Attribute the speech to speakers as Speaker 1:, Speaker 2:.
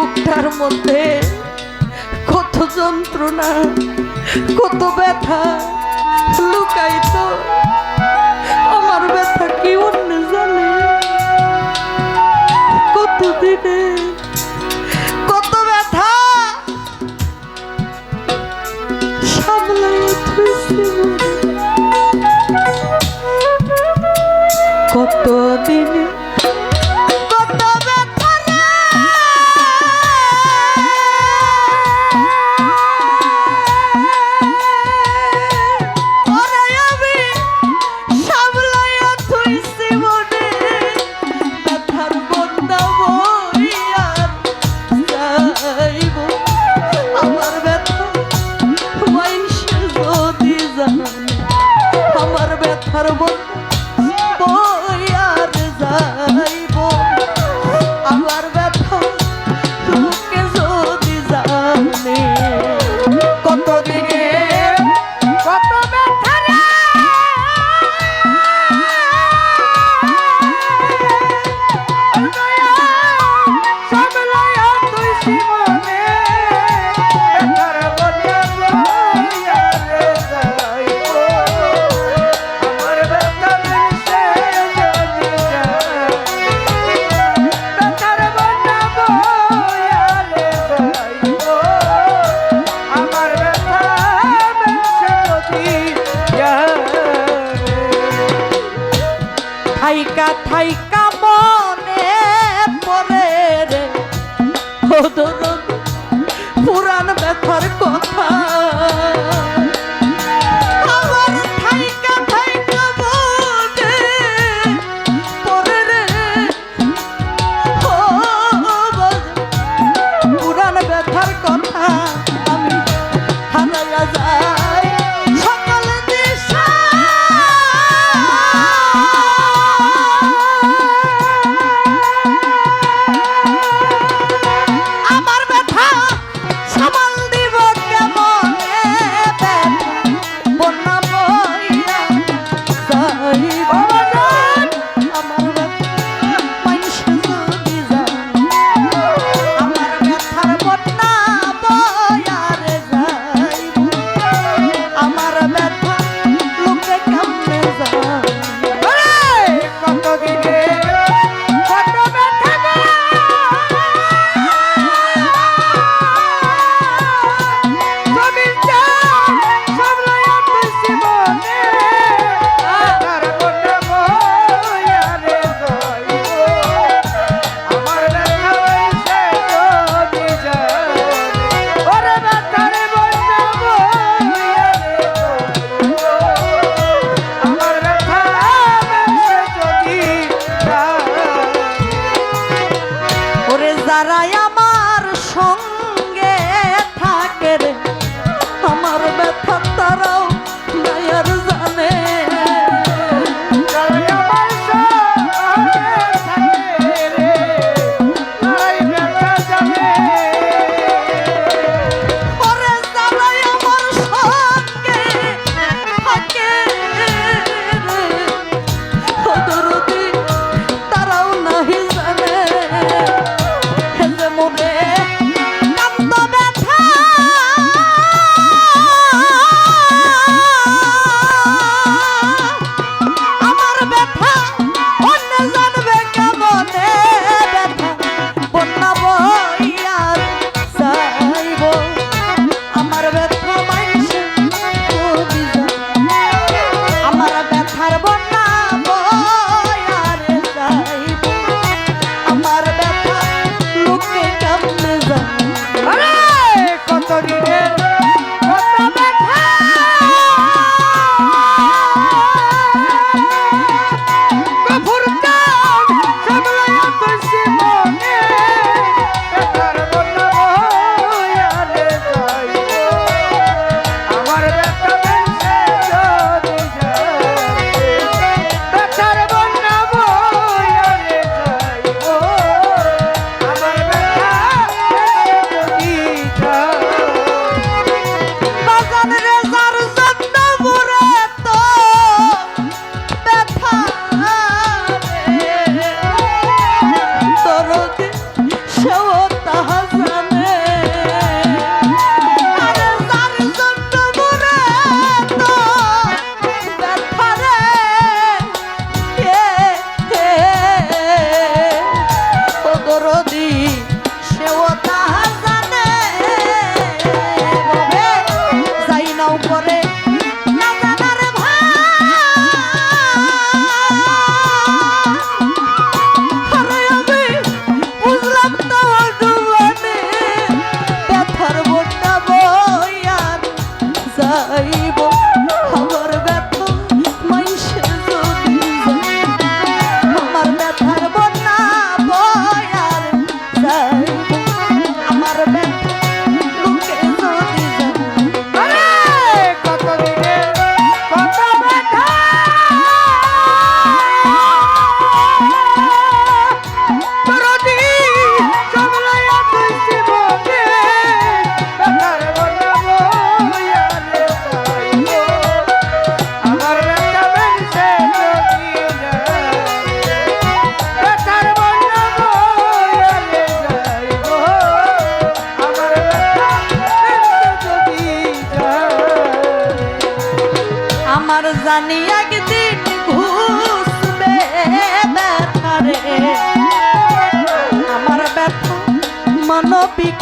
Speaker 1: বুকটার মধ্যে কত যন্ত্রণা কত ব্যথা লুকাইত। ওদরন জানি একদিন ঘুষবে ব্যথারে আমার ব্যথা মানবিক